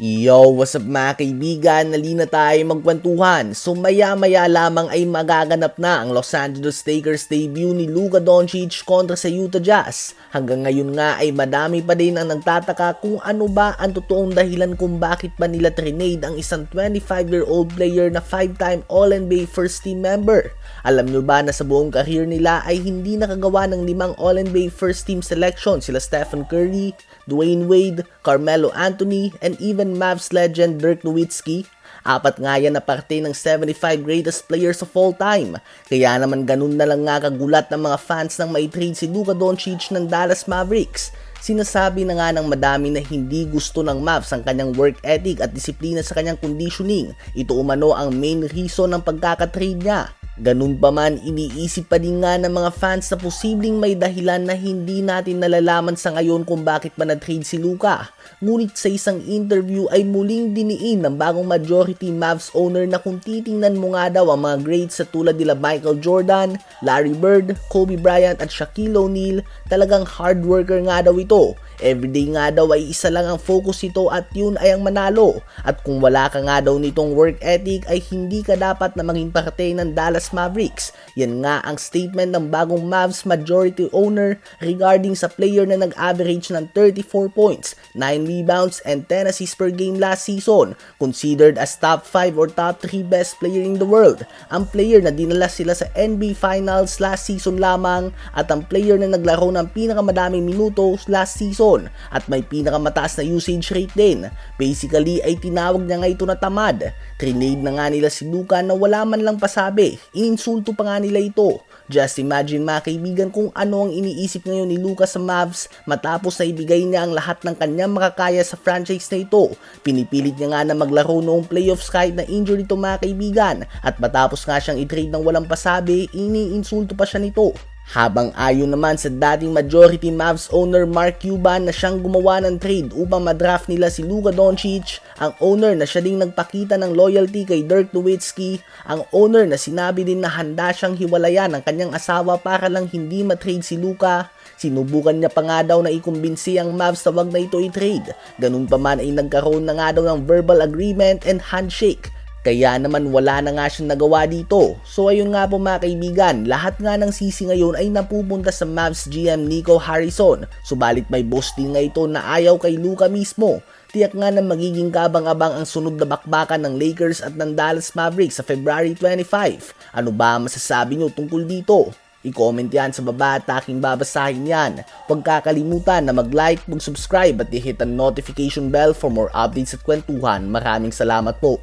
Yo, what's up mga kaibigan? Nali na tayo magkwentuhan. So maya-maya lamang ay magaganap na ang Los Angeles Lakers debut ni Luka Doncic kontra sa Utah Jazz. Hanggang ngayon nga ay madami pa din ang nagtataka kung ano ba ang totoong dahilan kung bakit ba nila trinade ang isang 25-year-old player na 5-time All-NBA first team member. Alam nyo ba na sa buong career nila ay hindi nakagawa ng limang All-NBA first team selection sila Stephen Curry, Dwayne Wade, Carmelo Anthony, and even Mavs legend Dirk Nowitzki. Apat nga yan na parte ng 75 greatest players of all time. Kaya naman ganun na lang nga kagulat ng mga fans nang mai-trade si Luka Doncic ng Dallas Mavericks. Sinasabi na nga ng madami na hindi gusto ng Mavs ang kanyang work ethic at disiplina sa kanyang conditioning. Ito umano ang main reason ng pagkakatrade niya. Ganun pa man, iniisip pa din nga ng mga fans na posibleng may dahilan na hindi natin nalalaman sa ngayon kung bakit ba na-trade si Luka. Ngunit sa isang interview ay muling diniin ng bagong majority Mavs owner na kung titingnan mo nga daw ang mga greats sa tulad nila Michael Jordan, Larry Bird, Kobe Bryant at Shaquille O'Neal, talagang hard worker nga daw ito. Everyday nga daw ay isa lang ang focus ito at yun ay ang manalo. At kung wala ka nga daw nitong work ethic ay hindi ka dapat na maging parte ng Dallas Mavericks. Yan nga ang statement ng bagong Mavs majority owner regarding sa player na nag-average ng 34 points, 9 rebounds, and 10 assists per game last season. Considered as top 5 or top 3 best player in the world. Ang player na dinala sila sa NBA Finals last season lamang at ang player na naglaro ng pinakamadaming minuto last season at may pinakamataas na usage rate din. Basically ay tinawag niya nga ito na tamad. Trinade na nga nila si Luka na wala man lang pasabi. Ininsulto pa nga nila ito. Just imagine mga kaibigan kung ano ang iniisip ngayon ni Luka sa Mavs matapos na ibigay niya ang lahat ng kanyang makakaya sa franchise na ito. Pinipilit niya nga na maglaro noong playoffs kahit na injury ito mga kaibigan at matapos nga siyang i-trade ng walang pasabi, iniinsulto pa siya nito. Habang ayon naman sa dating majority Mavs owner Mark Cuban na siyang gumawa ng trade upang madraft nila si Luka Doncic, ang owner na siya ding nagpakita ng loyalty kay Dirk Nowitzki, ang owner na sinabi din na handa siyang hiwalayan ang kanyang asawa para lang hindi matrade si Luka, Sinubukan niya pa nga daw na ikumbinsi ang Mavs na wag na ito i-trade. Ganun pa man ay nagkaroon na nga daw ng verbal agreement and handshake. Kaya naman wala na nga siyang nagawa dito. So ayun nga po mga kaibigan, lahat nga ng sisi ngayon ay napupunta sa Mavs GM Nico Harrison. Subalit may boss nga ito na ayaw kay Luka mismo. Tiyak nga na magiging kabang-abang ang sunod na bakbakan ng Lakers at ng Dallas Mavericks sa February 25. Ano ba masasabi nyo tungkol dito? I-comment yan sa baba at aking babasahin yan. Huwag kakalimutan na mag-like, mag-subscribe at i-hit ang notification bell for more updates at kwentuhan. Maraming salamat po.